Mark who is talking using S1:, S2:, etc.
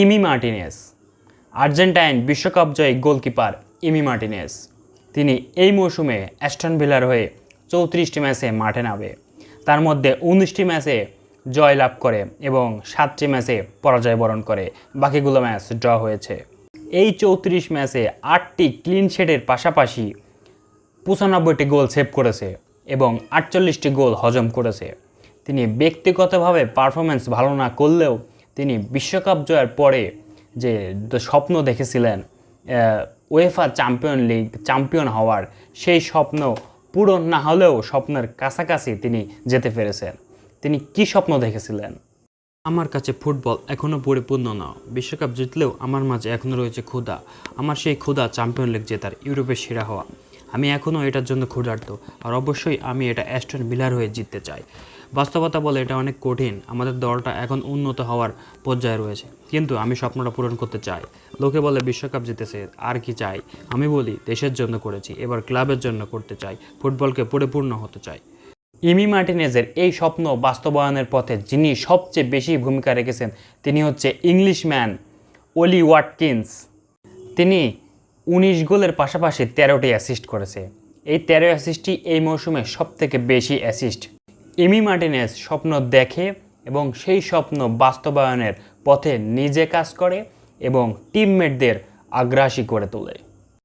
S1: ইমি Martinez. Argentine বিশ্বকাপ জয়ী goalkeeper ইমি Martinez. তিনি এই মৌসুমে অ্যাস্টন ভিলার হয়ে চৌত্রিশটি ম্যাচে মাঠে নামে। তার মধ্যে উনিশটি ম্যাচে জয় লাভ করে এবং সাতটি ম্যাচে পরাজয় বরণ করে। বাকিগুলো ম্যাচ ড্র হয়েছে। এই চৌত্রিশ ম্যাচে আটটি ক্লিন শেডের পাশাপাশি পঁচানব্বইটি গোল সেভ করেছে এবং আটচল্লিশটি গোল হজম করেছে। তিনি ব্যক্তিগতভাবে পারফরমেন্স ভালো না করলেও তিনি বিশ্বকাপ জয়ের পরে যে স্বপ্ন দেখেছিলেন ওয়েফা চ্যাম্পিয়ন লিগ চ্যাম্পিয়ন হওয়ার সেই স্বপ্ন পূরণ না হলেও স্বপ্নের কাছাকাছি তিনি যেতে পেরেছেন। তিনি কি স্বপ্ন দেখেছিলেন? আমার কাছে ফুটবল এখনও পরিপূর্ণ না। বিশ্বকাপ জিতলেও আমার মাঝে এখনও রয়েছে ক্ষুধা। আমার সেই ক্ষুধা চ্যাম্পিয়ন লিগ জেতার ইউরোপের সেরা হওয়া। আমি এখনও এটার জন্য ক্ষুধার্ত। আর অবশ্যই আমি এটা অ্যাস্টন ভিলার হয়ে জিততে চাই। বাস্তবতা বলে এটা অনেক কঠিন। আমাদের দলটা এখন উন্নত হওয়ার পর্যায়ে রয়েছে। কিন্তু আমি স্বপ্নটা পূরণ করতে চাই। লোকে বলে বিশ্বকাপ জিতেছে, আর কি চাই? আমি বলি, দেশের জন্য করেছি, এবার ক্লাবের জন্য করতে চাই, ফুটবলকে পরিপূর্ণ হতে চাই। ইমি মার্টিনেজের এই স্বপ্ন বাস্তবায়নের পথে যিনি সবচেয়ে বেশি ভূমিকা রেখেছেন, তিনি হচ্ছে ইংলিশম্যান ওলি ওয়াটকিন্স। তিনি উনিশ গোলের পাশাপাশি তেরোটি অ্যাসিস্ট করেছে। এই তেরো অ্যাসিস্টটি এই মৌসুমে সবথেকে বেশি অ্যাসিস্ট ইমি মার্টিনেস স্বপ্ন দেখে এবং সেই স্বপ্ন বাস্তবায়নের পথে নিজে কাজ করে এবং টিমমেটদের আগ্রাসী করে তোলে।